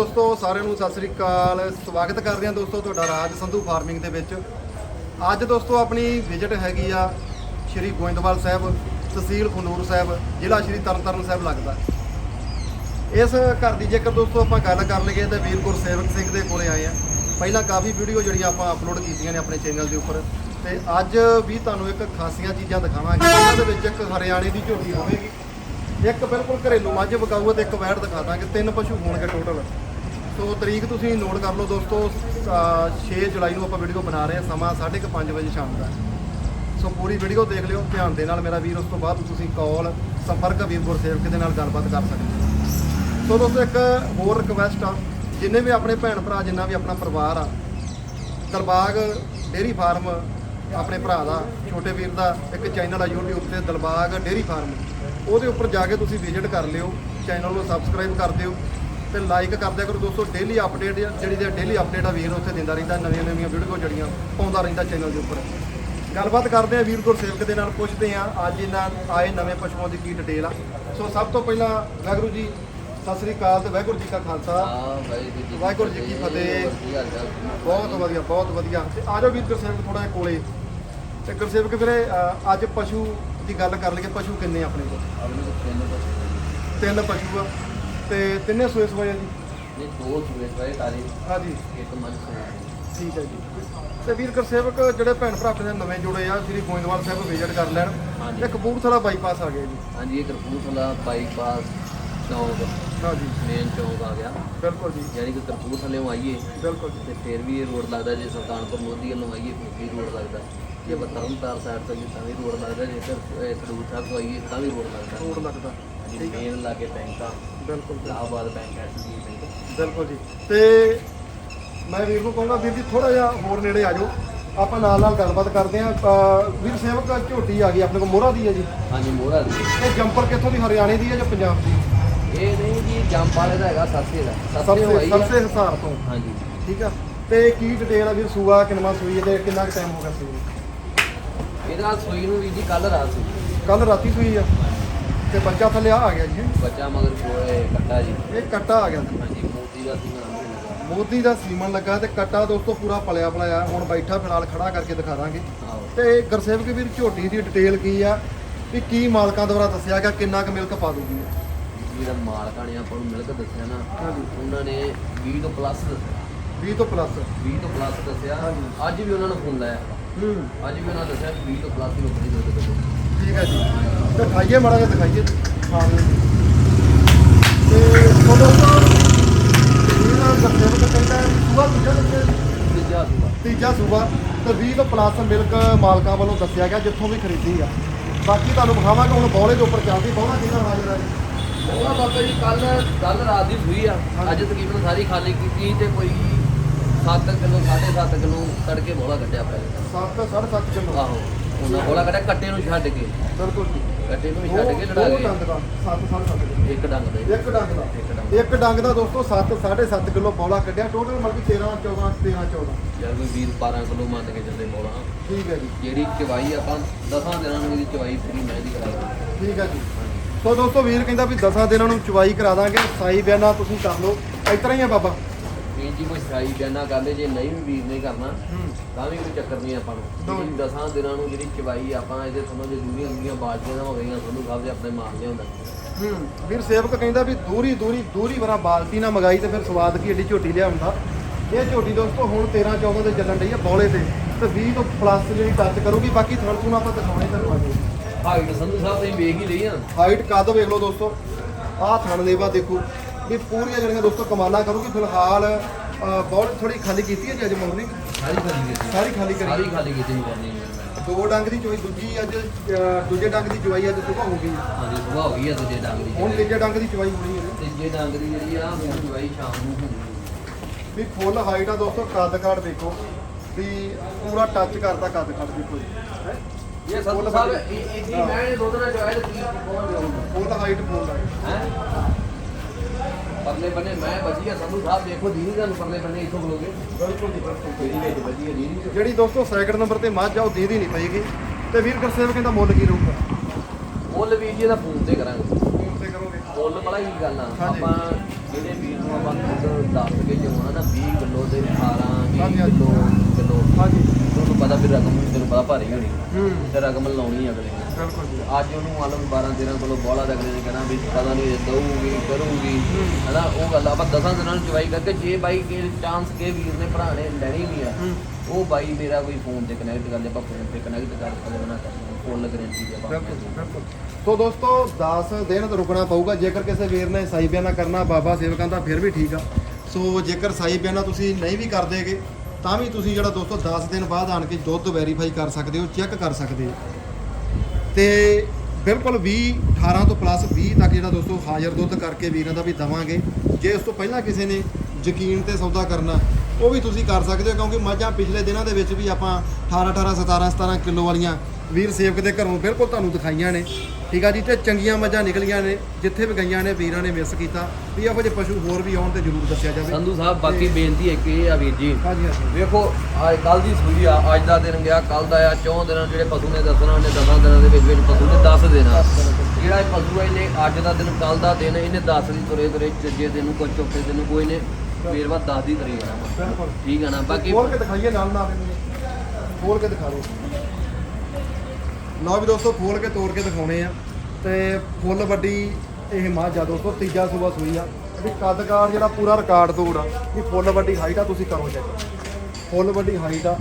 ਦੋਸਤੋ, ਸਾਰਿਆਂ ਨੂੰ ਸਤਿ ਸ੍ਰੀ ਅਕਾਲ। ਸਵਾਗਤ ਕਰਦੇ ਹਾਂ ਦੋਸਤੋ ਤੁਹਾਡਾ ਰਾਜ ਸੰਧੂ ਫਾਰਮਿੰਗ ਦੇ ਵਿੱਚ। ਅੱਜ ਦੋਸਤੋ ਆਪਣੀ ਵਿਜ਼ਿਟ ਹੈਗੀ ਆ ਸ਼੍ਰੀ ਗੋਇੰਦਵਾਲ ਸਾਹਿਬ, ਤਹਿਸੀਲ ਖਨੂਰ ਸਾਹਿਬ, ਜ਼ਿਲ੍ਹਾ ਸ਼੍ਰੀ ਤਰਨਤਾਰਨ ਸਾਹਿਬ ਲੱਗਦਾ। ਇਸ ਘਰ ਦੀ ਜੇਕਰ ਦੋਸਤੋ ਆਪਾਂ ਗੱਲ ਕਰ ਲਈਏ ਤਾਂ ਵੀਰ ਗੁਰਸੇਵਕ ਸਿੰਘ ਦੇ ਕੋਲੇ ਆਏ ਆ ਪਹਿਲਾਂ ਕਾਫੀ ਵੀਡੀਓ ਜਿਹੜੀਆਂ ਆਪਾਂ ਅਪਲੋਡ ਕੀਤੀਆਂ ਨੇ ਆਪਣੇ ਚੈਨਲ ਦੇ ਉੱਪਰ। ਤੇ ਅੱਜ ਵੀ ਤੁਹਾਨੂੰ ਇੱਕ ਖਾਸੀਆਂ ਚੀਜ਼ਾਂ ਦਿਖਾਵਾਂਗੇ। ਉਹਨਾਂ ਦੇ ਵਿੱਚ ਇੱਕ ਹਰਿਆਣੇ ਦੀ ਝੋਟੀ ਹੋਵੇਗੀ। ਇੱਕ ਬਿਲਕੁਲ ਘਰੇਲੂ ਮੱਝ ਵਿਕਾਊ ਤੇ ਇੱਕ ਵੈੜ ਦਿਖਾ ਦਾਂਗੇ। ਤਿੰਨ ਪਸ਼ੂ ਹੋਣਗੇ ਟੋਟਲ ਸੋ ਤਰੀਕ ਤੁਸੀਂ ਨੋਟ ਕਰ ਲਓ ਦੋਸਤੋ, ਅਹ 6 ਜੁਲਾਈ ਨੂੰ ਆਪਾਂ ਵੀਡੀਓ ਬਣਾ ਰਹੇ ਹਾਂ, ਸਮਾਂ 5:30 ਵਜੇ ਸ਼ਾਮ ਦਾ। ਸੋ ਪੂਰੀ ਵੀਡੀਓ ਦੇਖ ਲਿਓ, ਧਿਆਨ ਦੇ ਨਾਲ ਮੇਰਾ ਵੀਰ, ਉਸ ਤੋਂ ਬਾਅਦ ਤੁਸੀਂ ਕਾਲ ਸੰਪਰਕ ਵੀਰ ਗੁਰਸੇਵਕ ਦੇ ਨਾਲ ਗੱਲਬਾਤ ਕਰ ਸਕਦੇ ਹੋ। ਸੋ ਦੋਸਤੋ, ਇੱਕ ਹੋਰ ਰਿਕਵੈਸਟ ਆ, ਜਿੰਨੇ ਵੀ ਆਪਣੇ ਭੈਣ ਭਰਾ, ਜਿੰਨਾ ਵੀ ਆਪਣਾ ਪਰਿਵਾਰ ਆ ਦਲਬਾਗ ਡੇਰੀ ਫਾਰਮ ਆਪਣੇ ਭਰਾ ਦਾ, ਛੋਟੇ ਵੀਰ ਦਾ ਇੱਕ ਚੈਨਲ ਆ YouTube ਤੇ ਦਲਬਾਗ ਡੇਰੀ ਫਾਰਮ। ਉਹਦੇ ਉੱਪਰ ਜਾ ਕੇ ਤੁਸੀਂ ਵਿਜ਼ਿਟ ਕਰ ਲਿਓ ਚੈਨਲ ਨੂੰ ਸਬਸਕ੍ਰਾਈਬ ਕਰ ਦਿਓ। ਤੇ ਲਾਈਕ ਕਰ ਦਿਆ ਕਰੋ ਦੋਸਤੋ ਡੇਲੀ ਅਪਡੇਟ ਜਿਹੜੀ ਦੇ ਡੇਲੀ ਅਪਡੇਟ ਆ ਵੀਰ ਉੱਥੇ ਦਿੰਦਾ ਰਹਿੰਦਾ ਨਵੀਆਂ ਨਵੀਆਂ ਵੀਡੀਓ ਜਿਹੜੀਆਂ ਪਾਉਂਦਾ ਰਹਿੰਦਾ ਚੈਨਲ ਦੇ ਉੱਪਰ। ਗੱਲਬਾਤ ਕਰਦੇ ਆ ਵੀਰ ਗੁਰਸੇਵਕ ਦੇ ਨਾਲ ਪੁੱਛਦੇ ਆ ਅੱਜ ਇਹਨਾਂ ਆਏ ਨਵੇਂ ਪਸ਼ੂਆਂ ਦੀ ਕੀ ਡਿਟੇਲ ਆ। ਸੋ ਸਭ ਤੋਂ ਪਹਿਲਾਂ ਵਾਹਿਗੁਰੂ ਜੀ ਸਤਿ ਸ੍ਰੀ ਅਕਾਲ ਤੇ ਵਾਹਿਗੁਰੂ ਜੀ ਕਾ ਖਾਲਸਾ। ਹਾਂ ਵਾਹਿਗੁਰੂ ਜੀ ਕੀ ਵਾਹਿਗੁਰੂ ਜੀ ਕੀ ਫਤਿਹ। ਬਹੁਤ ਵਧੀਆ ਬਹੁਤ ਵਧੀਆ। ਤੇ ਆ ਜਾਓ ਵੀਰ ਗੁਰਸੇਵਕ ਥੋੜਾ ਜਿਹਾ ਕੋਲੇ। ਤੇ ਗੁਰਸੇਵਕ ਵੀਰੇ ਅੱਜ ਪਸ਼ੂ ਦੀ ਗੱਲ ਕਰ ਲਈਏ ਪਸ਼ੂ ਕਿੰਨੇ ਆਪਣੇ ਕੋਲ? ਤਿੰਨ ਪਸ਼ੂ ਆ। ਤੇ ਤਿੰਨੇ ਸੋਏ ਸੋਏ ਆ ਜੀ? ਨੇ ਦੋ ਸੂਏ ਸਵਾਏ ਤਾਰੇ। ਹਾਂਜੀ। ਇੱਕ ਮੱਝ ਸੂਏ ਠੀਕ ਹੈ ਜੀ। ਤੇ ਵੀਰ ਗੁਰਸੇਵਕ ਜਿਹੜੇ ਭੈਣ ਭਰਾ ਆਪਣੇ ਨਵੇਂ ਜੁੜੇ ਆ ਸ੍ਰੀ ਗੋਇੰਦਵਾਲ ਸਾਹਿਬ ਵਿਜ਼ਿਟ ਕਰ ਲੈਣ। ਹਾਂਜੀ। ਤੇ ਕਪੂਰਥਲਾ ਬਾਈਪਾਸ ਆ ਗਿਆ ਜੀ। ਹਾਂਜੀ ਇਹ ਕਰਪੂਰਥਲਾ ਬਾਈਪਾਸ ਚੌਂਕ ਹਾਂਜੀ। ਮੇਨ ਚੌਂਕ ਆ ਗਿਆ। ਬਿਲਕੁਲ ਜੀ। ਯਾਨੀ ਕਿ ਕਰਪੂਰਥਲੇ ਆਈਏ ਬਿਲਕੁਲ ਜੀ। ਤੇ ਫਿਰ ਵੀ ਇਹ ਰੋਡ ਲੱਗਦਾ ਜੇ ਸੁਲਤਾਨਪੁਰ ਲੋਧੀ ਵੱਲੋਂ ਆਈਏ ਫਿਰ ਵੀ ਰੋਡ ਲੱਗਦਾ। ਜੇ ਆਪਾਂ ਤਰਨਤਾਰ ਸਾਈਡ ਤੋਂ ਜੀ ਤਾਂ ਵੀ ਰੋਡ ਲੱਗਦਾ। ਜੇਕਰ ਇਹ ਖਡੂਰ ਸਾਹਿਬ ਤੋਂ ਆਈਏ ਤਾਂ ਵੀ ਰੋਡ ਲੱਗਦਾ। ਰੋਡ ਲੱਗਦਾ। ਹਾਂਜੀ ਮੇਨ ਲਾਗੇ ਬੈਂਕਾਂ। ਬਿਲਕੁਲ। ਇਲਾਹਾਬਾਦ ਬੈਂਕ ਐਸਬੀ ਬੈਂਕ ਬਿਲਕੁਲ ਜੀ। ਤੇ ਮੈਂ ਵੀਰ ਨੂੰ ਕਹੂੰਗਾ ਵੀਰ ਜੀ ਥੋੜਾ ਜਿਹਾ ਹੋਰ ਨੇੜੇ ਆ ਜਾਓ। ਆਪਾਂ ਨਾਲ ਨਾਲ ਗੱਲਬਾਤ ਕਰਦੇ ਆਂ ਵੀਰ ਸੇਵਕ ਝੋਟੀ ਆ ਗਈ ਆਪਣੇ ਕੋਲ ਮੋਹਰਾ ਦੀ ਹੈ ਜੀ। ਹਾਂਜੀ ਮੋਹਰਾ ਦੀ। ਇਹ ਜੰਪਰ ਕਿੱਥੋਂ ਦੀ ਹਰਿਆਣੇ ਦੀ ਹੈ ਜਾਂ ਪੰਜਾਬ ਦੀ? ਇਹ ਨਹੀਂ ਜੀ ਜੰਪ ਵਾਲੇ ਦਾ ਹੈਗਾ ਸਰਸੇ ਦਾ। ਸਰਸੇ ਸਰਸੇ ਹੋਈ ਸਰਸੇ ਹਿਸਾਰ ਤੋਂ। ਹਾਂਜੀ। ਠੀਕ ਆ। ਤੇ ਕੀ ਡਿਟੇਲ ਆ ਵੀਰ? ਸੂਆ ਕਿੰਨਾ ਸੂਈ ਹੈ ਤੇ ਕਿੰਨਾ ਕੁ ਟਾਈਮ ਹੋ ਗਿਆ ਸੂਈ ਇਹਦਾ ਸੂਈ ਨੂੰ ਵੀ ਜੀ ਕੱਲ ਰਾਤ ਸੀ ਕੱਲ ਰਾਤੀ ਸੂਈ ਆ। ਤੇ ਬੱਚਾ ਥੱਲੇ ਆ ਗਿਆ ਜੀ। ਬੱਚਾ ਮਗਰ ਕੋਲੇ ਕੱਟਾ ਜੀ। ਇਹ ਕੱਟਾ ਆ ਗਿਆ। ਹਾਂਜੀ ਮੋਤੀ ਦਾ ਸੀ ਨਾਮ ਲੱਗਾ। ਮੋਦੀ ਦਾ ਸੀਮਨ ਲੱਗਾ ਤੇ ਕੱਟਾ ਦੋਸਤੋ ਪੂਰਾ ਪਲਿਆ ਪਲਾਇਆ ਹੁਣ ਬੈਠਾ ਫਿਲਹਾਲ ਖੜਾ ਕਰਕੇ ਦਿਖਾ ਦਾਂਗੇ। ਆਹੋ। ਤੇ ਗੁਰਸੇਵਕ ਵੀਰ ਝੋਟੀ ਦੀ ਡਿਟੇਲ ਕੀ ਆ? ਵੀ ਕੀ ਮਾਲਕਾਂ ਦੁਆਰਾ ਦੱਸਿਆ ਗਿਆ ਕਿੰਨਾ ਕੁ ਮਿਲਕ ਪਾ ਦੂਗੀ? ਜਿਹੜਾ ਮਾਲਕਾਂ ਨੇ ਆਪਾਂ ਨੂੰ ਮਿਲ ਕੇ ਦੱਸਿਆ ਨਾ ਹਾਂਜੀ। ਉਹਨਾਂ ਨੇ 20 ਤੋਂ ਪਲੱਸ 20 ਤੋਂ ਪਲੱਸ 20 ਤੋਂ ਪਲੱਸ ਦੱਸਿਆ। ਹਾਂਜੀ। ਅੱਜ ਵੀ ਉਹਨਾਂ ਨੂੰ ਫੋਨ ਲਾਇਆ। ਹੂੰ। ਅੱਜ ਵੀ ਉਹਨਾਂ ਨੇ ਦੱਸਿਆ ਕਿ 20 ਤੋਂ ਪਲੱਸ ਹੀ ਦੁੱਧ ਦੇ ਠੀਕ ਹੈ ਜੀ। ਦਿਖਾਈਏ ਮਾੜਾ ਜਿਹਾ ਦਿਖਾਈਏ। ਹਾਂ। ਤੇ ਫੋਟੋ ਇਹਨਾਂ ਗੁਰਸੇਵਕ ਕਹਿੰਦਾ ਸੂਆ ਦੂਜਾ ਦੱਸਿਆ। ਤੀਜਾ ਸੂਆ ਤੀਜਾ ਸੂਬਾ। ਤੇ 20 ਤੋਂ ਪਲੱਸ ਮਿਲਕ ਮਾਲਕਾਂ ਵੱਲੋਂ ਦੱਸਿਆ ਗਿਆ ਜਿੱਥੋਂ ਵੀ ਖਰੀਦੀ ਆ। ਬਾਕੀ ਤੁਹਾਨੂੰ ਵਿਖਾਵਾਂਗੇ ਹੁਣ ਬੌਲੇ ਦੇ ਉੱਪਰ ਚੱਲਦੀ। ਬੌਲਾ ਕਿਹਦਾ ਹਾਜ਼ਰ ਹੈ? ਉਹਦਾ ਬਾਬਾ ਜੀ ਕੱਲ ਕੱਲ ਰਾਤ ਦੀ ਸੂਈ ਆ। ਅੱਜ ਤਕਰੀਬਨ ਸਾਰੀ ਖਾਲੀ ਕੀਤੀ ਤੇ ਕੋਈ 7 ਕਿਲੋ 7.5 ਕਿਲੋ ਤੜਕੇ ਬੋਲਾ ਕੱਢਿਆ ਪਿਆ। 7 7.5 ਕਿਲੋ। ਆਹੋ। ਉਹਨਾਂ ਬੋਲਾ ਕੱਢਿਆ ਕੱਟੇ ਨੂੰ ਛੱਡ ਕੇ। ਬਿਲਕੁਲ ਜੀ। ਕੱਟੇ ਨੂੰ ਵੀ ਦੋ ਛੱਡ ਕੇ ਲੜਾ ਦੋ ਗਏ ਡੰਗ ਦਾ 7 7.5 ਕਿਲੋ। ਇੱਕ ਡੰਗ ਦੇ ਇੱਕ ਡੰਗ ਦਾ। ਇੱਕ ਡੰਗ ਇੱਕ ਡੰਗ ਦਾ ਦੋਸਤੋ 7 7.5 ਕਿਲੋ ਬੌਲਾ ਕੱਢਿਆ। ਟੋਟਲ ਮਤਲਬ ਕਿ 13 14 13 14 ਯਾਰ ਕੋਈ 20 12 ਕਿਲੋ ਮੰਨ ਕੇ ਚੱਲੇ ਬੋਲਾ। ਠੀਕ ਹੈ ਜੀ। ਜਿਹੜੀ ਚਵਾਈ ਆਪਾਂ ਦਸਾਂ ਦਿਨਾਂ ਨੂੰ ਇਹਦੀ ਚਵਾਈ ਪੂਰੀ ਮਹਿੰਦੀ ਕਰਾ ਦਾਂਗੇ ਠੀਕ ਹੈ ਜੀ। ਸੋ ਦੋਸਤੋ ਵੀਰ ਕਹਿੰਦਾ ਵੀ 10 ਦਿਨਾਂ ਨੂੰ ਚੁਵਾਈ ਕਰਾ ਦਾਂਗੇ। ਸਾਈ ਬਿਆਨਾ ਤੁਸੀਂ ਕਰ ਲਓ। ਇਸ ਤਰ੍ਹਾਂ ਹੀ ਆ ਬਾਬਾ। ਵੀਰ ਜੀ ਕੋਈ ਸਾਈ ਬਿਆਨਾ ਕਰ ਲੇ ਜੇ ਨਹੀਂ ਵੀ ਵੀਰ ਨਹੀਂ ਕਰਨਾ ਹੂੰ। ਤਾਂ ਵੀ ਕੋਈ ਚੱਕਰ ਨਹੀਂ ਆਪਾਂ ਨੂੰ। ਜਿਹੜੀ ਦਸਾਂ ਦਿਨਾਂ ਨੂੰ ਜਿਹੜੀ ਚਵਾਈ ਆਪਾਂ ਇਹਦੇ ਤੁਹਾਨੂੰ ਜੇ ਦੂਰੀਆਂ ਹੁੰਦੀਆਂ ਬਾਲਟੀਆਂ ਹੋ ਗਈਆਂ ਤੁਹਾਨੂੰ ਸਭ ਦੇ ਆਪਣੇ ਮਾਰ ਲਿਆਉਂਦਾ ਹੂੰ ਵੀਰ ਸੇਵਕ ਕਹਿੰਦਾ ਵੀ ਦੂਰੀ ਦੂਰੀ ਦੂਰੀ ਵਰਾ ਬਾਲਟੀ ਨਾ ਮਗਾਈ ਤੇ ਫਿਰ ਸਵਾਦ ਕੀ ਏਡੀ ਝੋਟੀ ਲਿਆਉਂਦਾ ਇਹ ਝੋਟੀ ਦੋਸਤੋ ਹੁਣ 13 14 ਦੇ ਚੱਲਣ ਡਈ ਆ ਬੌਲੇ ਤੇ। ਤੇ 20 ਤੋਂ ਪਲੱਸ ਜਿਹੜੀ ਟੱਚ ਕਰੂਗੀ ਬਾਕੀ ਥਣ ਥੂਣ ਆਪਾਂ ਦਿਖਾਉਣੇ ਤੁਹਾਨੂੰ ਅੱਜ। ਹਾਈਟ ਸੰਧੂ ਸਾਹਿਬ ਤੁਸੀਂ ਵੇਖ ਹੀ ਲਈ ਆ। ਹਾਈਟ ਕੱਦ ਵੇਖ ਲਓ ਦੋਸਤੋ? ਆਹ ਥਣ ਲੇਵਾ ਦੇਖੋ ਵੀ ਪੂਰੀਆਂ ਜਿਹੜੀਆਂ ਦੋਸਤੋ ਕਮਾਲਾਂ ਕਰੂਗੀ ਫਿਲਹਾਲ ਬੌਲ ਥੋੜੀ ਖਾਲੀ ਕੀਤੀ ਹੈ ਜੀ ਅੱਜ ਮਾਰਨਿੰਗ ਸਾਰੀ ਖਾਲੀ ਕੀਤੀ ਸਾਰੀ ਖਾਲੀ ਕਰੀ। ਸਾਰੀ ਖਾਲੀ ਕੀਤੀ ਨਹੀਂ ਕਰਨੀ ਮੈਂ ਦੋ ਡੰਗ ਦੀ ਚੋਈ ਦੂਜੀ ਅੱਜ ਦੂਜੇ ਡੰਗ ਦੀ ਚੋਈ ਅੱਜ ਸੁਬਾ ਹੋ ਗਈ ਹਾਂਜੀ ਸੁਬਾਹ ਹੋ ਗਈ ਆ ਦੂਜੇ ਡੰਗ ਦੀ। ਹੁਣ ਤੀਜੇ ਡੰਗ ਦੀ ਚੋਈ ਹੋਣੀ ਹੈ। ਤੀਜੇ ਡੰਗ ਦੀ ਜਿਹੜੀ ਆ ਹੁਣ ਚਵਾਈ ਸ਼ਾਮ ਨੂੰ ਹੁੰਦੀ ਵੀ ਫੁੱਲ ਹਾਈਟ ਆ ਦੋਸਤੋ ਕੱਦ ਕਾਠ ਦੇਖੋ। ਵੀ ਪੂਰਾ ਟੱਚ ਕਰਦਾ ਕੱਦ ਕਾਠ ਦੇਖੋ ਜੀ। ਹੈਂ? ਇਹ ਸੰਧੂ ਸਾਹਿਬ ਇਹ ਇਹ ਜੀ ਮੈਂ ਦੁੱਧ ਨਾਲ ਚਵਾਇਆ ਤੇ ਕੀ ਪਹੁੰਚ ਜਾਊਗਾ ਫੁੱਲ ਹਾਈਟ ਫੁੱਲ ਹਾਈਟ ਹੈ? ਪਰਲੇ ਬੰਨੇ ਮੈਂ ਬਚੀ ਆ ਸੰਧੂ ਸਾਹਿਬ ਦੇਖੋ ਦੀਦੀ ਤੁਹਾਨੂੰ ਪਰਲੇ ਬੰਨੇ ਇੱਥੋਂ ਖਲੋਗੇ ਬਿਲਕੁਲ ਜੀ ਬਿਲਕੁਲ ਮੇਰੀ ਵਿੱਚ ਬਚੀ ਆ ਦੀਦੀ ਜਿਹੜੀ ਦੋਸਤੋ ਸੈਕਿੰਡ ਨੰਬਰ ਤੇ ਮੱਝ ਆ ਉਹ ਦੇ ਦੀ ਨਹੀਂ ਪਏਗੀ। ਤੇ ਵੀਰ ਗੁਰਸੇਵਕ ਕਹਿੰਦਾ ਮੁੱਲ ਕੀ ਰਹੂਗਾ? ਮੁੱਲ ਵੀ ਜੀ ਇਹਦਾ ਫੋਨ ਤੇ ਕਰਾਂਗੇ। ਫੋਨ ਤੇ ਕਰੋਗੇ? ਮੁੱਲ ਬੜਾ ਹੀ ਗੱਲ ਆ। ਹਾਂਜੀ। ਆਪਾਂ ਜਿਹੜੇ ਵੀਰ ਨੂੰ ਆਪਾਂ ਦੁੱਧ ਦੱਸ ਕੇ ਜਮਾਉਣਾ ਨਾ 20 ਕਿਲੋ ਦੇ 18 ਹਾਂਜੀ, 20 ਹਾਂਜੀ। ਕਿਲੋ ਪਤਾ ਪਤਾ ਭਾਰੀ ਹੋਣੀ। ਹੂੰ। ਤੇ ਰਕਮ ਲਾਉਣੀ ਆ ਅਗਲੇ ਨੇ। ਬਿਲਕੁਲ ਜੀ। ਅੱਜ ਉਹਨੂੰ ਮੰਨ ਲਓ 12 13 ਕਿਲੋ ਬੋਲਾ ਦਾ ਅਗਲੇ ਨੇ ਕਹਿਣਾ ਵੀ ਪਤਾ ਨਹੀਂ ਦਊਗੀ ਕਰੂਗੀ। ਹਨਾ ਉਹ ਗੱਲ ਆਪਾਂ ਦਸਾਂ ਦਿਨਾਂ ਨੂੰ ਚਵਾਈ ਕਰਕੇ ਜੇ ਬਾਈ ਕੇ ਚਾਂਸ ਕੇ ਵੀਰ ਨੇ ਭਰਾ ਨੇ ਲੈਣੀ ਵੀ ਆ ਉਹ ਬਾਈ ਮੇਰਾ ਕੋਈ ਫੋਨ ਤੇ ਕਨੈਕਟ ਕਰ ਲਿਆ ਆਪਾਂ ਫੋਨ ਤੇ ਕਨੈਕਟ ਕਰ ਸਕਦੇ ਨਾ ਕਰ ਫੁੱਲ ਗਾਰੰਟੀ ਦੇ ਆਪਾਂ ਬਿਲਕੁਲ ਬਿਲਕੁਲ। ਸੋ ਦੋਸਤੋ 10 ਦਿਨ ਤਾਂ ਰੁਕਣਾ ਪਊਗਾ। ਜੇਕਰ ਕਿਸੇ ਵੀਰ ਨੇ ਸਾਈ ਬਿਆਨਾ ਕਰਨਾ ਬਾਬਾ ਸੇਵਕਾਂ ਦਾ ਫਿਰ ਵੀ ਠੀਕ ਆ। ਸੋ ਜੇਕਰ ਸਾਈ ਬਿਆਨਾ ਤੁਸੀਂ ਨਹੀਂ ਵੀ ਕਰਦੇਗੇ ਤਾਂ ਵੀ ਤੁਸੀਂ ਜਿਹੜਾ ਦੋਸਤੋ 10 ਦਿਨ ਬਾਅਦ ਆਣ ਕੇ ਦੁੱਧ ਵੈਰੀਫਾਈ ਕਰ ਸਕਦੇ ਹੋ ਚੈੱਕ ਕਰ ਸਕਦੇ ਹੋ। ਤੇ ਬਿਲਕੁਲ 20 18 ਤੋਂ ਪਲੱਸ 20 ਤੱਕ ਜਿਹੜਾ ਦੋਸਤੋ ਹਾਜ਼ਰ ਦੁੱਧ ਕਰਕੇ ਵੀਰਾਂ ਦਾ ਵੀ ਦਵਾਂਗੇ। ਜੇ ਉਸ ਤੋਂ ਪਹਿਲਾਂ ਕਿਸੇ ਨੇ ਯਕੀਨ ਤੇ ਸੌਦਾ ਕਰਨਾ, ਉਹ ਵੀ ਤੁਸੀਂ ਕਰ ਸਕਦੇ ਹੋ, ਕਿਉਂਕਿ ਮੱਝਾਂ ਪਿਛਲੇ ਦਿਨਾਂ ਦੇ ਵਿੱਚ ਵੀ ਆਪਾਂ 18 18 17 17 ਕਿਲੋ ਵਾਲੀਆਂ ਵੀਰ ਸੇਵਕ ਦੇ ਘਰੋਂ ਬਿਲਕੁਲ ਤੁਹਾਨੂੰ ਦਿਖਾਈਆਂ ਨੇ। ਠੀਕ ਆ ਜੀ ਤੇ ਚੰਗੀਆਂ ਮੱਝਾਂ ਨਿਕਲੀਆਂ ਨੇ ਜਿੱਥੇ ਵੀ ਗਈਆਂ ਨੇ ਵੀਰਾਂ ਨੇ ਮਿਸ ਕੀਤਾ। ਵੀ ਇਹੋ ਜਿਹੇ ਪਸ਼ੂ ਹੋਰ ਵੀ ਆਉਣ ਤੇ ਜ਼ਰੂਰ ਦੱਸਿਆ ਜਾਵੇ। ਸੰਧੂ ਸਾਹਿਬ ਬਾਕੀ ਬੇਨਤੀ ਇੱਕ ਇਹ ਆ ਵੀਰ ਜੀ। ਹਾਂਜੀ ਹਾਂਜੀ। ਵੇਖੋ ਅੱਜ ਕੱਲ ਦੀ ਸੂਈ ਆ ਅੱਜ ਦਾ ਦਿਨ ਗਿਆ ਕੱਲ ਦਾ ਆ ਚੌਂ ਦਿਨਾਂ ਜਿਹੜੇ ਪਸ਼ੂ ਨੇ ਦੱਸਣਾ ਉਹਨੇ ਦਸਾਂ ਦਿਨਾਂ ਦੇ ਵਿੱਚ ਵਿੱਚ ਪਸ਼ੂ ਨੇ ਦੱਸ ਦੇਣਾ। ਜਿਹੜਾ ਇਹ ਪਸ਼ੂ ਆ ਇਹਨੇ ਅੱਜ ਦਾ ਦਿਨ ਕੱਲ ਦਾ ਦਿਨ ਇਹਨੇ 10 ਦੀ ਤੁਰੇ ਤੁਰੇ ਤੀਜੇ ਦਿਨ ਨੂੰ ਕੋਈ ਚੌਥੇ ਦਿਨ ਨੂੰ ਕੋਈ ਨੇ ਬਾਅਦ 10 ਦੀ ਤਰੀ ਜਾਣਾ ਬਿਲਕੁਲ। ਠੀਕ ਆ ਨਾ ਬਾਕੀ ਖੋਲ ਕੇ ਦਿਖਾਈਏ ਨਾਲ ਨਾਲ ਖੋਲ ਕੇ ਦਿਖਾ ਦਿਓ। ਲਓ ਵੀ ਦੋਸਤੋ ਖੋਲ ਕੇ ਤੋੜ ਕੇ ਦਿਖਾਉਣੇ ਆ। ਤੇ ਫੁੱਲ ਵੱਡੀ ਇਹ ਮੱਝ ਆ ਦੋਸਤੋ, ਤੀਜਾ ਸੂਆ ਸੂਈ ਆ। ਵੀ ਕੱਦਕਾਰ ਜਿਹੜਾ ਪੂਰਾ ਰਿਕਾਰਡ ਤੋੜ ਆ, ਵੀ ਫੁੱਲ ਵੱਡੀ ਹਾਈਟ ਆ, ਤੁਸੀਂ ਕਰੋ ਚੈੱਕ ਫੁੱਲ ਵੱਡੀ ਹਾਈਟ ਆ,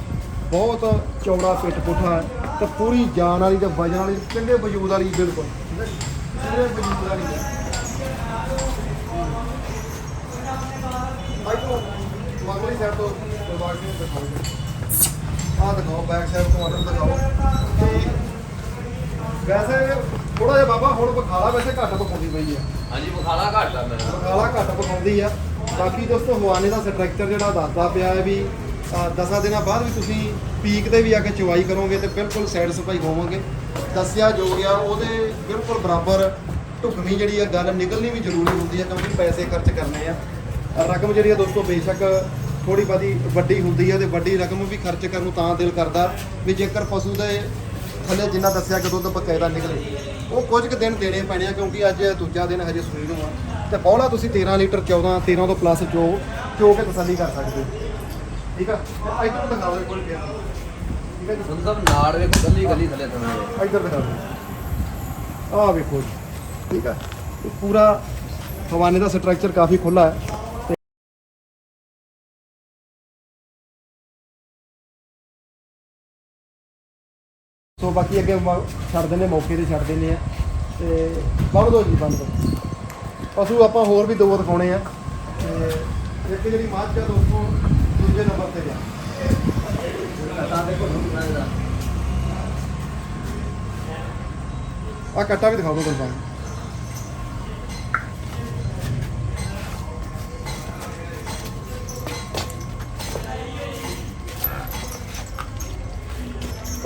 ਬਹੁਤ ਚੌੜਾ ਪਿੱਠ ਪੁੱਠਾ ਹੈ, ਤੇ ਪੂਰੀ ਜਾਨ ਵਾਲੀ ਤੇ ਵਜਨ ਵਾਲੀ ਚੰਗੇ ਵਜੂਦ ਵਾਲੀ, ਬਿਲਕੁਲ। ਚੰਗੇ ਵਜੂਦ ਵਾਲੀ ਮਗਲੀ ਸਾਈਡ ਤੋਂ ਪਰਿਵਾਰ ਨੂੰ ਦਿਖਾਓ। ਆਹ ਦਿਖਾਓ ਬੈਕ ਸਾਈਡ ਤੋਂ ਆਰਡਰ ਦਿਖਾਓ। ਤੇ ਵੈਸੇ ਥੋੜਾ ਜਿਹਾ ਬਾਬਾ ਹੁਣ ਬਖਾਲਾ ਵੈਸੇ ਘੱਟ ਬਖਾਉਂਦੀ ਪਈ ਆ। ਹਾਂਜੀ ਬਖਾਲਾ ਘੱਟ ਆ ਮੇਰਾ। ਬਖਾਲਾ ਘੱਟ ਬਖਾਉਂਦੀ ਆ। ਬਾਕੀ ਦੋਸਤੋ ਹਵਾਨੇ ਦਾ ਸਟਰਕਚਰ ਜਿਹੜਾ ਦੱਸਦਾ ਪਿਆ ਹੈ ਵੀ ਅਹ, ਦਸਾਂ ਦਿਨਾਂ ਬਾਅਦ ਵੀ ਤੁਸੀਂ ਪੀਕ ਤੇ ਵੀ ਆ ਕੇ ਚਵਾਈ ਕਰੋਗੇ ਤੇ ਬਿਲਕੁਲ ਸੈਟੀਸਫਾਈ ਹੋਵੋਗੇ। ਦੱਸਿਆ ਜੋ ਗਿਆ ਉਹਦੇ ਬਿਲਕੁਲ ਬਰਾਬਰ ਢੁਕਵੀਂ ਜਿਹੜੀ ਆ ਗੱਲ ਨਿਕਲਣੀ ਵੀ ਜ਼ਰੂਰੀ ਹੁੰਦੀ ਹੈ ਕਿਉਂਕਿ ਪੈਸੇ ਖਰਚ ਕਰਨੇ ਆ। ਰਕਮ ਜਿਹੜੀ ਆ ਦੋਸਤੋ ਬੇਸ਼ੱਕ ਥੋੜੀ ਬਾਦੀ ਵੱਡੀ ਹੁੰਦੀ ਹੈ ਤੇ ਵੱਡੀ ਰਕਮ ਵੀ ਖਰਚ ਕਰਨ ਨੂੰ ਤਾਂ ਦਿਲ ਕਰਦਾ ਵੀ ਜੇਕਰ ਪਸ਼ੂ ਦੇ ਥੱਲੇ ਜਿੰਨਾ ਦੱਸਿਆ ਕਿ ਦੁੱਧ ਬਕਾਇਦਾ ਨਿਕਲੇ ਉਹ ਕੁਝ ਕੁ ਦਿਨ ਦੇਣੇ ਪੈਣੇ ਆ ਕਿਉਂਕਿ ਅੱਜ ਦੂਜਾ ਦਿਨ ਹਜੇ ਸੂਈ ਨੂੰ ਆ। ਤੇ ਬੌਲਾ ਤੁਸੀਂ 13 ਲੀਟਰ 14 13 ਤੋਂ ਪਲੱਸ ਚੋ ਚੋ ਕੇ ਤਸੱਲੀ ਕਰ ਸਕਦੇ ਹੋ। ਠੀਕ ਆ? ਇੱਧਰ ਦਿਖਾ ਦਿਓ ਕੋਲ ਪਿਆ ਠੀਕ ਹੈ ਜੀ? ਸਾਹਿਬ ਨਾੜ ਵੇਖੋ ਗੱਲੀ ਗੱਲੀ ਥੱਲੇ ਥਾਣੇ ਇੱਧਰ ਦਿਖਾ ਦਿਓ ਆਹ ਵੇਖੋ ਜੀ। ਠੀਕ ਆ? ਇਹ ਪੂਰਾ ਹਵਾਨੇ ਦਾ ਸਟਰਕਚਰ ਕਾਫੀ ਖੁੱਲਾ ਹੈ। ਤੇ ਬਾਕੀ ਅੱਗੇ ਮ- ਛੱਡ ਦਿੰਦੇ, ਮੌਕੇ ਤੇ ਛੱਡ ਦਿੰਦੇ ਆ। ਤੇ ਬੰਦ ਦੋ ਜੀ, ਬੰਦ। ਦੋ ਪਸ਼ੂ ਆਪਾਂ ਹੋਰ ਵੀ ਦੋ ਦਿਖਾਉਣੇ ਆ। ਤੇ ਇੱਕ ਜਿਹੜੀ ਮੱਝ ਆ ਦੋਸਤੋ, ਦੂਜੇ ਨੰਬਰ ਤੇ ਆ। ਆ ਕੱਟਾ ਵੀ ਦਿਖਾ ਦਿਓ ਗੁਰਬਾਨ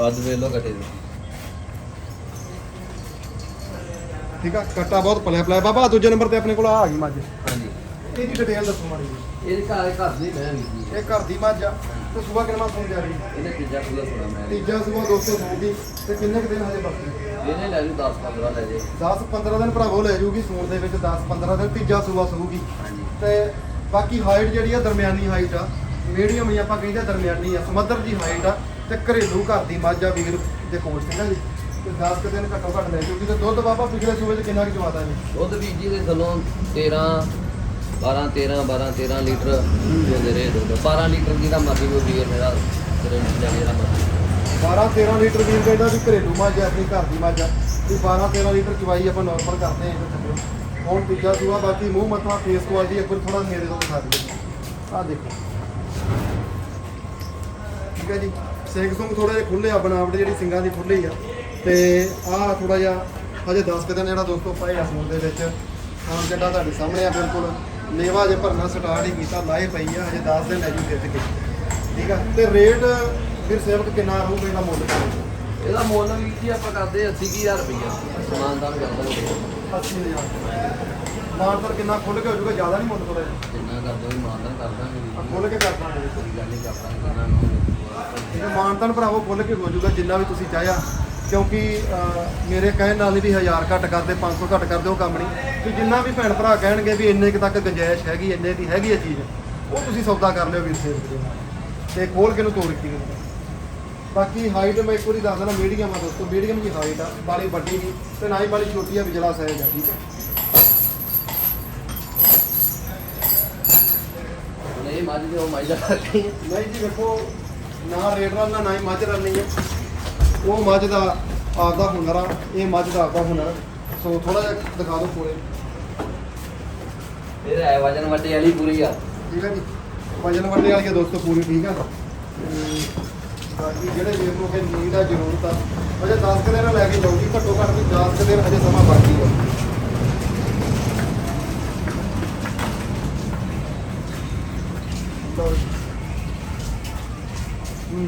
ਕੱਦ ਵੇਖ ਲੋ ਘਟੇ ਦੀ ਠੀਕ ਆ ਕੱਟਾ ਬਹੁਤ ਪਲਿਆ ਪਲਿਆ। ਬਾਬਾ ਦੂਜੇ ਨੰਬਰ ਤੇ ਆਪਣੇ ਕੋਲ ਆ ਗਈ ਮੱਝ। ਹਾਂਜੀ। ਇਹਦੀ ਡਿਟੇਲ ਦੱਸੋ ਮਾੜੀ ਜੀ। ਇਹਦੇ ਘਰ ਘਰ ਦੀ ਮੈਂ ਵੀ ਇਹ ਘਰ ਦੀ ਮੱਝ ਆ। ਤੇ ਸੂਆ ਕਿੰਨਾ ਸੌਂ ਜਾ? ਰਹੀ ਇਹਨੇ ਤੀਜਾ ਖੁੱਲਾ ਸੁਣਾ ਮੈਂ। ਤੀਜਾ ਸੂਆ ਦੋਸਤੋ ਸੂਗੀ ਤੇ ਕਿੰਨੇ ਕੁ ਦਿਨ ਹਜੇ ਬਾਕੀ? ਇਹਨੇ ਲੈ ਜੂ 10 15 ਲੈ ਜੇ। 10 15 ਦਿਨ ਭਰਾਵੋ ਲੈ ਜੂਗੀ ਸੂਣ ਦੇ ਵਿੱਚ 10 15 ਦਿਨ ਤੀਜਾ ਸੂਆ ਸੂਗੀ ਹਾਂਜੀ। ਤੇ ਬਾਕੀ ਹਾਈਟ ਜਿਹੜੀ ਆ ਦਰਮਿਆਨੀ ਹਾਈਟ ਆ। ਮੀਡੀਅਮ ਹੀ ਆਪਾਂ ਕਹਿੰਦੇ ਆ ਦਰਮਿਆਨੀ ਆ। ਸਮੁੰਦਰ ਦੀ ਹਾਈਟ ਆ। ਤੇ ਘਰੇਲੂ ਘਰ ਦੀ ਮੱਝ ਆ ਵੀਰ ਦੇ ਕੋਲ ਸੀਗਾ ਜੀ। ਤੇ 10 ਕੁ ਦਿਨ ਘੱਟੋ ਘੱਟ ਲੈ ਤੇ ਦੁੱਧ ਬਾਬਾ ਪਿਛਲੇ ਸੂਏ 'ਚ ਕਿੰਨਾ ਕੁ ਚਵਾਦਾ ਜੀ? ਦੁੱਧ ਵੀ ਜੀ ਦੇ ਥੱਲੋਂ 13 12 13 12 13 ਲੀਟਰ ਦਿੰਦੇ ਰਹੇ ਦੁੱਧ। 12 ਲੀਟਰ ਦੀ ਦਾ ਮਰਜ਼ੀ ਕੋਈ ਵੀਰ ਮੇਰਾ ਗਰੰਟੀ ਲੈ ਜਿਹੜਾ ਮਰਜ਼ੀ। 12 13 ਲੀਟਰ ਵੀਰ ਕਹਿੰਦਾ ਵੀ ਘਰੇਲੂ ਮੱਝ ਆ ਆਪਣੀ ਘਰ ਦੀ ਮੱਝ ਆ। ਵੀ 12 13 ਲੀਟਰ ਚਵਾਈ ਆਪਾਂ ਨਾਰਮਲ ਕਰਦੇ ਆਂ ਇੱਧਰ ਥੱਲੇ। ਹੁਣ ਤੀਜਾ ਸੂਆ ਬਾਕੀ ਮੂੰਹ ਮੱਥਾ ਫੇਸ ਕੁਆਲਿਟੀ ਇੱਕ ਵਾਰ ਥੋੜਾ ਨੇੜੇ ਤੋਂ ਦਿਖਾ ਦਿਓ। ਆਹ ਦੇਖੋ। ਠੀਕ ਹੈ ਜੀ। ਸਿੰਘ ਸੁੰਗ ਥੋੜਾ ਜਿਹਾ ਖੁੱਲੇ ਆ ਬਣਾਵਟ ਜਿਹੜੀ ਸਿੰਘਾਂ ਦੀ ਖੁੱਲੀ ਆ। ਤੇ ਆਹ ਥੋੜਾ ਜਿਹਾ ਹਜੇ 10 ਕੁ ਦਿਨ ਜਿਹੜਾ ਦੋਸਤੋ ਪਏ ਆ ਸੂਰ ਦੇ ਵਿੱਚ। ਖਾਣ ਜਿਹੜਾ ਤੁਹਾਡੇ ਸਾਹਮਣੇ ਆ ਬਿਲਕੁਲ। ਲੇਵਾ ਜੇ ਭਰਨਾ ਸਟਾਰਟ ਹੀ ਕੀਤਾ ਲਾਏ ਪਈ ਆ, ਹਜੇ 10 ਦਿਨ ਹੈ ਜੀ ਖਿੱਚ ਕੇ। ਠੀਕ ਆ? ਤੇ ਰੇਟ ਫਿਰ ਸੇਵਕ ਕਿੰਨਾ ਰਹੂਗਾ ਇਹਦਾ ਮੁੱਲ? ਇਹਦਾ ਮੁੱਲ ਵੀ ਜੀ ਆਪਾਂ ਕਰਦੇ 80000 ਰੁਪਈਆ। ਸਮਾਨ ਦਾ ਕਰਦਾ 80000 ਮਾਨਸਰ ਕਿੰਨਾ ਖੁੱਲ ਕੇ ਹੋ ਜਾਊਗਾ? ਜ਼ਿਆਦਾ ਨਹੀਂ ਮੁੱਲ ਥੋੜਾ ਜਿੰਨਾ ਕਰਦੇ ਮਾਨ ਦਾ ਖੁੱਲ ਕੇ ਕਰ ਦਾਂਗੇ। ਕੋਈ ਗੱਲ ਨਹੀਂ ਕਰਦਾਂਗੇ ਇਹਨਾਂ ਨੂੰ ਇਹ ਮਾਨਤਨ ਭਰਾਵੋ ਖੁੱਲ ਕੇ ਹੋ ਜਾਊਗਾ ਜਿੰਨਾ ਵੀ ਤੁਸੀਂ ਚਾਹਿਆ। ਕਿਉਂਕਿ ਮੇਰੇ ਕਹਿਣ ਨਾਲ ਵੀ 1000 ਘੱਟ ਕਰਦੇ 500 ਘੱਟ ਕਰਦੇ ਉਹ ਕੰਮ ਨਹੀਂ। ਵੀ ਜਿੰਨਾ ਵੀ ਭੈਣ ਭਰਾ ਕਹਿਣਗੇ ਵੀ ਇੰਨੇ ਕੁ ਤੱਕ ਗੁੰਜਾਇਸ਼ ਹੈਗੀ ਇੰਨੇ ਦੀ ਹੈਗੀ ਹੈ ਚੀਜ਼ ਉਹ ਤੁਸੀਂ ਸੌਦਾ ਕਰ ਲਿਓ ਵੀਰ ਨਾਲ ਤੇ ਖੋਲ ਕੇ ਨੂੰ ਤੋੜ ਦਿੱਤੀ। ਬਾਕੀ ਹਾਈਟ ਮੈਂ ਇੱਕ ਵਾਰੀ ਦੱਸ ਦਿੰਦਾ ਮੀਡੀਅਮ ਆ ਦੋਸਤੋ ਮੀਡੀਅਮ ਦੀ ਹਾਈਟ ਆ ਬਾਲੀ ਵੱਡੀ ਨਹੀਂ ਤੇ ਨਾ ਹੀ ਬਾਲੀ ਛੋਟੀ ਆ ਵਿਜਲਾ ਸਾਈਜ਼ ਆ ਠੀਕ ਹੈ ਇਹ ਮੱਝ ਦੇ ਉਹ ਮੱਝ ਦਾ। ਨਹੀਂ ਜੀ ਵੇਖੋ ਨਾ ਰੇਡ ਰਲ ਨਾ ਹੀ ਮੱਝ ਰਲਣੀ ਹੈ ਉਹ ਮੱਝ ਦਾ ਆਪਦਾ ਹੁਨਰ ਆ ਇਹ ਮੱਝ ਦਾ ਆਪਦਾ ਹੁਨਰ। ਸੋ ਥੋੜਾ ਜਿਹਾ ਦਿਖਾ ਦਿਓ ਕੋਲੇ ਇਹ ਹੈ ਵਜਨ ਵੱਡੇ ਵਾਲੀ ਪੂਰੀ ਆ। ਠੀਕ ਹੈ ਜੀ। ਵਜਨ ਵੱਡੇ ਵਾਲੀ ਆ ਦੋਸਤੋ ਪੂਰੀ ਠੀਕ ਆ। ਬਾਕੀ ਜਿਹੜੇ ਵੀਰ ਨੂੰ ਕਿ ਨੀਂਦ ਆ, ਜ਼ਰੂਰਤ ਆ, ਅਜੇ 10 ਕੁ ਦਿਨ ਲੈ ਕੇ ਜਾਊਗੀ ਘੱਟੋ ਘੱਟ ਵੀ 10 ਕੁ ਦਿਨ ਅਜੇ ਸਮਾਂ ਬਾਕੀ ਆ। ਹੂੰ।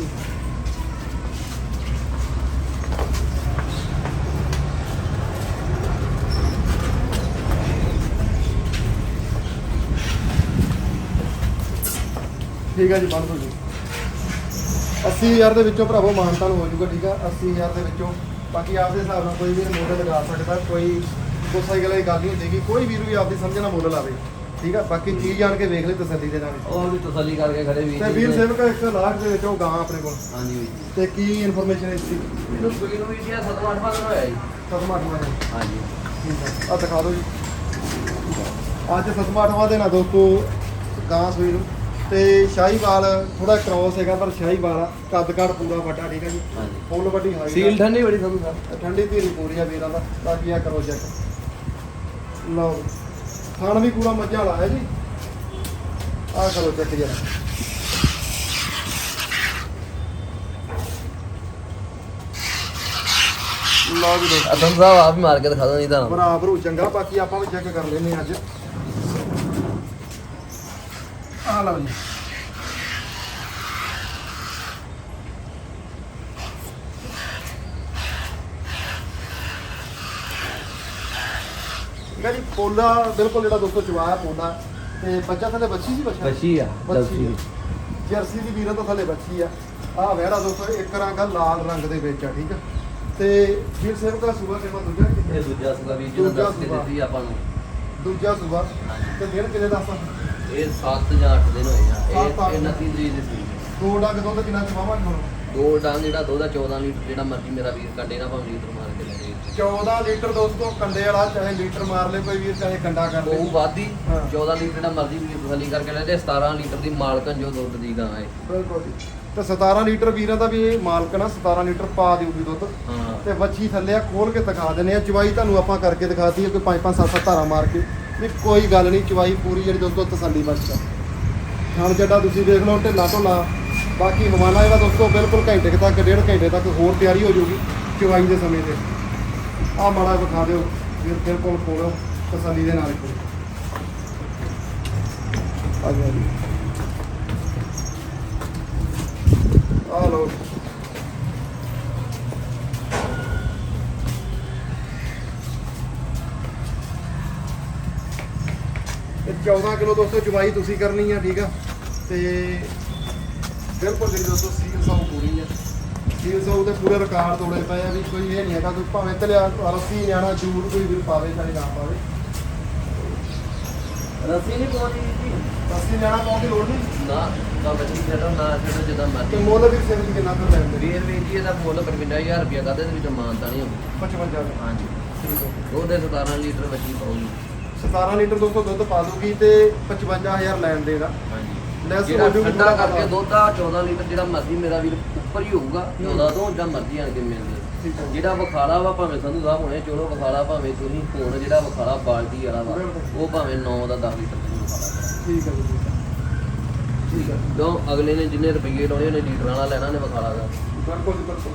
ਠੀਕ ਹੈ ਜੀ, ਬੰਦ ਹੋ 80000 ਦੇ ਵਿੱਚੋਂ ਭਰਾਵੋ ਮਾਨਤਾਨ ਹੋ ਜਾਊਗਾ ਠੀਕ ਆ? 80000 ਦੇ ਵਿੱਚੋਂ। ਬਾਕੀ ਆਪਦੇ ਹਿਸਾਬ ਨਾਲ ਕੋਈ ਵੀ ਮੁੱਲ ਲਗਾ ਸਕਦਾ ਕੋਈ ਮੋਟਰਸਾਈਕਲ ਵਾਲੀ ਗੱਲ ਨਹੀਂ ਹੁੰਦੀ ਕੋਈ ਵੀਰ ਵੀ ਆਪਦੀ ਸਮਝ ਨਾਲ ਮੁੱਲ ਲਾਵੇ ਠੀਕ ਆ? ਬਾਕੀ ਚੀਜ਼ ਜਾਣ ਕੇ ਵੇਖ ਲਈ ਤਸੱਲੀ ਦੇ ਨਾਲ। ਉਹ ਵੀ ਤਸੱਲੀ ਕਰਕੇ ਖੜੇ ਵੀ ਤੇ ਵੀਰ ਸੇਵਕ ਇੱਕ ਲਾਖ ਦੇ ਵਿੱਚ ਗਾਂ ਆਪਣੇ ਕੋਲ। ਹਾਂਜੀ ਵੀ ਤੇ ਕੀ ਇਨਫੋਰਮੇਸ਼ਨ ਹੈ ਇਸ ਦੀ? ਇਹਨੂੰ ਸੂਈ ਨੂੰ ਵੀ ਜੀ 7 8 ਦਿਨ ਹੋਇਆ ਜੀ। ਸਤਮਾ ਅਠਵਾਂ ਦਿਨ। ਹਾਂਜੀ। ਠੀਕ ਆ। ਆਹ ਦਿਖਾ ਦਿਓ ਜੀ। ਅੱਜ ਸਤਮਾ ਅਠਵਾਂ ਦਿਨ ਆ ਦੋਸਤੋ ਗਾਂ ਸੂਈ ਨੂੰ ਤੇ ਸ਼ਾਹੀਵਾਲ ਥੋੜਾ ਕ੍ਰੋਸ ਹੈਗਾ ਪਰ ਸ਼ਾਹੀਵਾਲ ਕੱਦ ਕਾਠ ਪੂਰਾ ਵੱਡਾ ਠੀਕ ਆ ਜੀ। ਹਾਂਜੀ। ਫੁੱਲ ਵੱਡੀ ਹਾਈਟ ਸੀਲ ਠੰਡੀ ਬੜੀ ਸੰਧੂ ਸਾਹਿਬ ਠੰਡੀ ਧੀਰੀ ਪੂਰੀ ਆ ਵੀਰਾਂ ਦਾ ਬਾਕੀ ਆ ਕਰੋ ਚੈੱਕ ਲਓ ਖਾਣ ਵੀ ਪੂਰਾ ਮੱਝਾਂ ਵਾਲਾ ਹੈ ਜੀ। ਆ ਕਰੋ ਚੈੱਕ ਜਰਾ। ਲਓ ਜੀ ਦੋਸਤੋ ਅਸਮ ਸਾਹਿਬ ਆਪ ਹੀ ਮਾਰ ਕੇ ਦਿਖਾ ਦੋ ਨਹੀਂ ਤਾਂ ਬਰਾਬਰ ਹੋ ਚੰਗਾ ਬਾਕੀ ਆਪਾਂ ਵੀ ਚੈੱਕ ਕਰ ਲੈਨੇ ਅੱਜ। ਆ ਲਓ ਜੀ। ਪੋਲਾ ਬਿਲਕੁਲ ਜਿਹੜਾ ਦੋਸਤੋ ਚਵਾਇਆ ਪੋਲਾ ਤੇ ਬੱਚਾ ਥੱਲੇ ਬੱਚੀ ਸੀ ਬੱਚਾ? ਬੱਚੀ ਆ ਬੱਚੀ ਆ। ਜਰਸੀ ਦੀ ਵੀਰਾਂ ਤੋਂ ਥੱਲੇ ਬੱਚੀ ਆ। ਆ ਵਹਿੜਾ ਦੋਸਤੋ ਇੱਕ ਰੰਗ ਆ ਲਾਲ ਰੰਗ ਦੇ ਵਿੱਚ ਆ ਠੀਕ ਆ। ਤੇ ਵੀਰ ਸੇਵਕ ਦਾ ਸੂਬਾ ਸੇਵਾ ਦੂਜਾ? ਕਿੱਥੇ? ਦੂਜਾ ਸੁਗਾ ਵੀ ਜਿਹਨਾਂ ਦੂਜਾ ਦੱਸ ਕੇ ਸੂਬਾ। ਦਿੱਤੀ ਆਪਾਂ ਨੂੰ। ਦੂਜਾ ਸੂਬਾ। ਤੇ ਦਿਨ ਕਿੰਨੇ ਦਾ ਆਪਾਂ? ਇਹ 7 ਜਾਂ 8 ਦਿਨ ਹੋਏ ਆ। ਸੱਤ, ਅੱਠ। ਇਹ 29 ਤਰੀਕ ਦੀ ਸੀ ਦੋ ਡੰਗ ਦੁੱਧ ਕਿੰਨਾ ਚਵਾਵਾਂਗੇ ਹੁਣ? ਦੋ ਡਾਂ ਜਿਹੜਾ ਦੁੱਧ ਦਾ 14 ਲੀਟਰ ਜਿਹੜਾ ਮਰਜ਼ੀ ਮੇਰਾ ਵੀਰ ਕੱਢੇ ਨਾ ਭਾਵੇਂ ਲੀਟਰ ਮਾਰ ਕੇ ਲੈ ਜੇ 14 ਲੀਟਰ ਦੋਸਤੋ ਕੰਡੇ ਵਾਲਾ ਚਾਹੇ ਲੀਟਰ ਮਾਰ ਲੇ ਕੋਈ ਵੀਰ ਚਾਹੇ ਕੰਡਾ ਕਰ ਲੇ ਉਹ ਵਾਦੀ ਹਾਂ। 14 ਲੀਟਰ ਜਿਹੜਾ ਮਰਜ਼ੀ ਵੀਰ ਤਸੱਲੀ ਕਰਕੇ ਲੈ ਜੇ 17 ਲੀਟਰ ਦੀ ਮਾਲਕਨ ਜੋ ਦੁੱਧ ਦੀ ਗਾਂ ਹੈ। ਬਿਲਕੁਲ ਜੀ। ਤੇ 17 ਲੀਟਰ ਵੀਰਾਂ ਦਾ ਵੀ ਇਹ ਮਾਲਕ ਨਾ 17 ਲੀਟਰ ਪਾ ਦਿਊਗੀ ਦੁੱਧ। ਹਾਂ। ਤੇ ਵੱਛੀ ਥੱਲੇ ਆ ਖੋਲ ਕੇ ਦਿਖਾ ਦਿੰਨੇ ਆ ਚਵਾਈ ਤੁਹਾਨੂੰ ਆਪਾਂ ਕਰਕੇ ਦਿਖਾਤੀ ਹੈ ਕੋਈ 5 5 7 7 ਧਾਰਾ ਮਾਰ ਕੇ। ਵੀ ਕੋਈ ਗੱਲ ਨਹੀਂ ਚਵਾਈ ਪੂਰੀ ਜਿਹੜੀ ਦੋਸਤੋ ਤਸੱਲੀ ਬਖਸ਼ ਆ ਜੱਡਾ ਤੁਸੀਂ ਦੇਖ ਲਓ, ਢਿੱਲਾ ਢੋਲਾ। ਬਾਕੀ ਹਵਾਨਾ ਇਹਦਾ ਦੋਸਤੋ ਬਿਲਕੁਲ ਘੰਟੇ ਕੁ ਤੱਕ, ਡੇਢ ਘੰਟੇ ਤੱਕ ਹੋਰ ਤਿਆਰੀ ਹੋ ਜਾਊਗੀ ਚਵਾਈ ਦੇ ਸਮੇਂ ਤੇ। ਆਹ ਮਾੜਾ ਵਿਖਾ ਦਿਓ, ਫਿਰ ਬਿਲਕੁਲ ਕੋਲ ਤਸੱਲੀ ਦੇ ਨਾਲ ਕੋਲ ਆ ਗਿਆ ਜੀ। ਆ ਲਓ। 14 ਕਿਲੋ ਦੋਸਤੋ ਚਵਾਈ ਤੁਸੀਂ ਕਰਨੀ ਆ ਠੀਕ ਆ? ਤੇ ਬਿਲਕੁਲ ਜਿਹੜੀ ਦੋਸਤੋ ਸੀਲ ਸਾਊ ਪੂਰੀ ਆ। ਸੀਲ ਸਾਊ ਦੇ ਪੂਰੇ ਰਿਕਾਰਡ ਤੋੜੇ ਪਏ ਆ ਵੀ ਕੋਈ ਇਹ ਨਹੀਂ ਹੈਗਾ ਕੋਈ ਭਾਵੇਂ ਤਲਿਆ ਰੱਸੀ ਨਿਆਣਾ ਜੂੜ ਕੋਈ ਵੀ ਪਾਵੇ ਚਾਹੇ ਨਾ ਪਾਵੇ। ਰਸੀ ਨਹੀਂ ਪਹੁੰਚੀ ਜੀ। ਰੱਸੀ ਨਿਆਣਾ ਪਾਉਣ ਦੀ ਲੋੜ ਨਹੀਂ? ਨਾ ਨਾ ਬੱਚੀ ਛੱਡੋ ਨਾ ਛੱਡੋ ਜਿੱਦਾਂ ਤੇ ਮਰਜ਼ੀ ਮੁੱਲ ਵੀ ਸਿਰ ਕਿੰਨਾ ਕਰ ਲੈਂਦੇ ਵੀਰ ਵੀਰ ਜੀ ਇਹਦਾ ਮੁੱਲ 55000 ਰੁਪਇਆ ਕਰਦੇ ਦੇ ਵਿੱਚ ਮਾਨਤਾ ਨਹੀਂ ਹੋਊ 55 ਦਾ ਹਾਂਜੀ। ਠੀਕ ਹੈ ਦੁੱਧ ਦੇ 17 ਲੀਟਰ ਬੱਚੀ ਪਾਉਗੀ 17 ਲੀਟਰ ਦੋਸਤੋ ਦੁੱਧ ਪਾ ਦੂਗੀ ਤੇ 55000 ਲੈਣ ਦੇਗਾ ਹਾਂਜੀ। ਲੈਸ ਜਿਹੜਾ ਹੋ ਠੰਡਾ ਕਰਕੇ। ਦੁੱਧ ਦਾ 14 ਲੀਟਰ ਜਿਹੜਾ ਮਰਜ਼ੀ ਮੇਰਾ ਵੀਰ ਉੱਪਰ ਹੀ ਹੋਊਗਾ 14 ਤੋਂ ਜਾਂ ਮਰਜ਼ੀ ਆਣ ਕੇ ਮਿਲਦੇ ਜਿਹੜਾ ਵਿਖਾਲਾ ਵਾ ਭਾਵੇਂ ਸੰਧੂ ਸਾਹਿਬ ਹੋਣੇ ਚਲੋ ਵਿਖਾਲਾ ਭਾਵੇਂ ਤੁਸੀਂ ਹੁਣ ਜਿਹੜਾ ਵਿਖਾਲਾ ਬਾਲਟੀ ਵਾਲਾ ਵਾ। ਉਹ ਭਾਵੇਂ 9 ਦਾ 10 ਲੀਟਰ ਦਾ ਵਿਖਾਲਾ ਠੀਕ ਹੈ ਠੀਕ ਹੈ ਠੀਕ ਹੈ ਕਿਉਂ? ਅਗਲੇ ਨੇ ਜਿੰਨੇ ਰੁਪਏ ਲਾਉਣੇ ਨੇ ਲੀਟਰ ਵਾਲਾ ਲੈਣਾ ਨੇ ਵਿਖਾਲਾ ਦਾ। ਬਿਲਕੁਲ ਬਿਲਕੁਲ।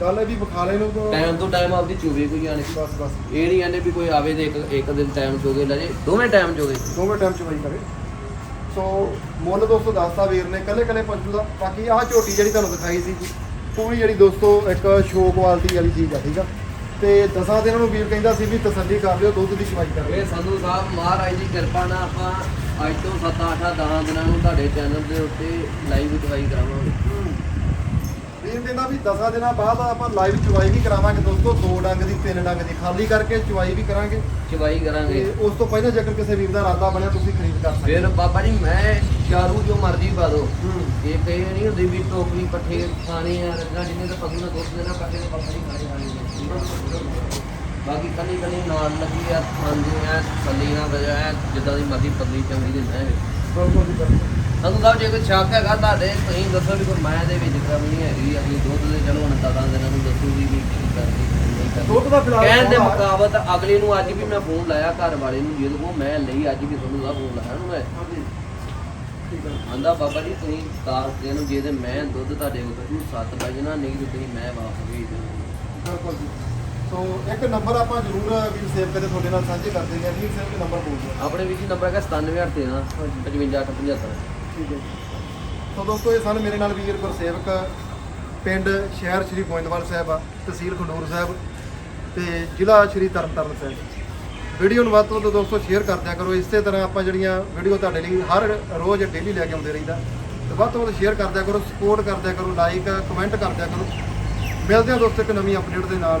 ਗੱਲ ਇਹ ਵੀ ਵਿਖਾਲੇ ਨੂੰ ਤਾਂ ਟਾਈਮ ਤੋਂ ਟਾਈਮ ਆਪਦੀ ਚੂਵੇ ਕੋਈ ਆਣ ਬਸ ਬਸ। ਇਹ ਨਹੀਂ ਕਹਿੰਦੇ ਵੀ ਕੋਈ ਆਵੇ ਤੇ ਇੱਕ ਇੱਕ ਦਿਨ ਟਾਈਮ ਚੋਗੇ ਲੈ ਜੇ। ਦੋਵੇਂ ਟਾਈਮ ਚੋਗੇ ਦੋਵੇਂ ਟਾਈਮ ਚ ਵਾਈ ਕਰੇ। ਸੋ ਮੁੱਲ ਦੋਸਤੋ ਦੱਸਦਾ ਵੀਰ ਨੇ ਕੱਲੇ ਕੱਲੇ ਪਸ਼ੂ ਦਾ। ਬਾਕੀ ਆਹ ਝੋਟੀ ਜਿਹੜੀ ਤੁਹਾਨੂੰ ਦਿਖਾਈ ਸੀ ਪੂਰੀ ਜਿਹੜੀ ਦੋਸਤੋ ਇੱਕ ਸ਼ੋ ਕੁਆਲਿਟੀ ਵਾਲੀ ਚੀਜ਼ ਆ ਠੀਕ ਆ? ਤੇ ਦਸਾਂ ਦਿਨਾਂ ਨੂੰ ਵੀਰ ਕਹਿੰਦਾ ਸੀ ਵੀ ਤਸੱਲੀ ਕਰ ਲਿਓ ਦੁੱਧ ਦੀ ਚਵਾਈ ਕਰ ਇਹ ਲਿਓ ਸੰਧੂ ਸਾਹਿਬ ਮਹਾਰਾਜ ਦੀ ਕਿਰਪਾ ਨਾਲ ਆਪਾਂ ਅੱਜ ਤੋਂ 7 8 10 ਦਿਨਾਂ ਨੂੰ ਤੁਹਾਡੇ ਚੈਨਲ ਦੇ ਉੱਤੇ ਲਾਈਵ ਦਵਾਈ ਕਰਾਵਾਂਗੇ। ਵੀਰ ਕਹਿੰਦਾ ਵੀ 10 ਦਿਨਾਂ ਬਾਅਦ ਆਪਾਂ ਲਾਈਵ ਚੁਆਈ ਵੀ ਕਰਾਵਾਂਗੇ ਦੋਸਤੋ ਦੋ ਡੰਗ ਦੀ ਤਿੰਨ ਡੰਗ ਦੀ ਖਾਲੀ ਕਰਕੇ ਚੁਆਈ ਵੀ ਕਰਾਂਗੇ। ਚਵਾਈ ਤੇ ਕਰਾਂਗੇ ਉਸ ਤੋਂ ਪਹਿਲਾਂ ਜੇਕਰ ਕਿਸੇ ਵੀਰ ਦਾ ਇਰਾਦਾ ਬਣਿਆ ਤੁਸੀਂ ਖਰੀਦ ਕਰ ਸਕਦੇ ਫਿਰ ਬਾਬਾ ਜੀ ਮੈਂ ਚਾਰੂ ਜੋ ਮਰਜ਼ੀ ਪਾ ਦੋ ਇਹ ਕਹੇ ਨਹੀਂ ਹੁੰਦੀ ਵੀ ਟੋਕਰੀ ਪੱਠੇ ਖਾਣੇ ਆ ਰੱਜਾ ਜਿੰਨੇ ਤਾਂ ਪਸ਼ੂ ਨੇ ਦੁੱਧ ਦੇਣਾ ਪੱਠੇ ਦੇ ਬਾਬਾ ਜੀ ਖਾਣੇ ਖਾਣੇ ਬਾਕੀ ਕੱਲੀ ਕੱਲੀ ਨਾਲ ਲੱਗੀ ਆ ਖਾਂਦੇ ਆ ਥੱਲੇ ਨਾ ਵਜਾ ਜਿੱਦਾਂ ਦੀ ਮਰਜ਼ੀ ਪਤਲੀ ਚੰਗੀ ਦਿੰਦਾ ਹੈ ਜੀ ਸਾਨੂੰ ਸਾਹਿਬ ਜੇ ਕੋਈ ਸ਼ੱਕ ਹੈਗਾ ਤੁਹਾਡੇ ਤੁਸੀਂ ਦੱਸੋ ਵੀ ਕੋਈ ਮਾਇਆ ਦੇ ਵਿੱਚ ਕਮੀ ਹੈਗੀ ਆ ਵੀ ਦੁੱਧ ਦੇ ਚਲੋ ਹੁਣ ਤਾਂ ਦਿਨਾਂ ਨੂੰ ਦੱਸੂ ਵੀ ਵੀ ਕੀ ਕਰਦੀ ਨਹੀਂ ਕਰਦੀ। ਦੁੱਧ ਦਾ ਫਿਲਹਾਲ ਕਹਿਣ ਦੇ ਮੁਕਾਬਤ ਅਗਲੇ ਨੂੰ ਅੱਜ ਵੀ ਮੈਂ ਫੋਨ ਲਾਇਆ ਘਰ ਵਾਲੇ ਨੂੰ ਜਿਹਦੇ ਕੋਲ ਮੈਂ ਲਈ ਅੱਜ ਵੀ ਤੁਹਾਨੂੰ ਦਾ ਫੋਨ ਲਾਇਆ ਨੂੰ ਮੈਂ। ਆਂਦਾ ਬਾਬਾ ਜੀ ਤੁਸੀਂ 10 ਦਿਨ ਜੇ ਤੇ ਮੈਂ ਦੁੱਧ ਤੁਹਾਡੇ ਕੋਲ ਤੁਸੀਂ 7 ਵਜਣਾ ਨਹੀਂ ਤੇ ਤੁਸੀਂ ਮੈਂ ਵਾਪਸ ਭੇਜ ਦੇਣਾ। ਬਿਲਕੁਲ ਜੀ। ਸੋ ਇੱਕ ਨੰਬਰ ਆਪਾਂ ਜ਼ਰੂਰ ਵੀਰ ਸੇਵ ਕਰੇ ਤੁਹਾਡੇ ਨਾਲ ਸਾਂਝੇ ਕਰਦੇ ਹਾਂ। ਵੀਰ ਸੇਵ ਦੇ ਨੰਬਰ ਬੋਲ ਦਿਓ। ਆਪਣੇ ਵੀ ਜੀ ਨੰਬਰ ਹੈਗਾ 97813 55875 ਠੀਕ ਹੈ। ਸੋ ਦੋਸਤੋ ਇਹ ਸਨ ਮੇਰੇ ਨਾਲ ਵੀਰ ਗੁਰਸੇਵਕ ਪਿੰਡ ਸ਼ਹਿਰ ਸ਼੍ਰੀ ਗੋਇੰਦਵਾਲ ਸਾਹਿਬ ਆ ਤਹਿਸੀਲ ਖੰਡੂਰ ਸਾਹਿਬ ਤੇ ਜ਼ਿਲ੍ਹਾ ਸ਼੍ਰੀ ਤਰਨਤਾਰਨ ਸਾਹਿਬ। ਵੀਡੀਓ ਨੂੰ ਵੱਧ ਤੋਂ ਵੱਧ ਦੋਸਤੋ ਸ਼ੇਅਰ ਕਰਦਿਆ ਕਰੋ। ਇਸੇ ਤਰ੍ਹਾਂ ਆਪਾਂ ਜਿਹੜੀਆਂ ਵੀਡੀਓ ਤੁਹਾਡੇ ਲਈ ਹਰ ਰੋਜ਼ ਡੇਲੀ ਲੈ ਕੇ ਆਉਂਦੇ ਰਹੀਦਾ। ਤੇ ਵੱਧ ਤੋਂ ਵੱਧ ਸ਼ੇਅਰ ਕਰਦਿਆ ਕਰੋ ਸਪੋਰਟ ਕਰਦਿਆ ਕਰੋ ਲਾਈਕ ਕਮੈਂਟ ਕਰਦਿਆ ਕਰੋ। ਮਿਲਦੇ ਹਾਂ ਦੋਸਤੋ ਇੱਕ ਨਵੀਂ ਅਪਡੇਟ ਦੇ ਨਾਲ।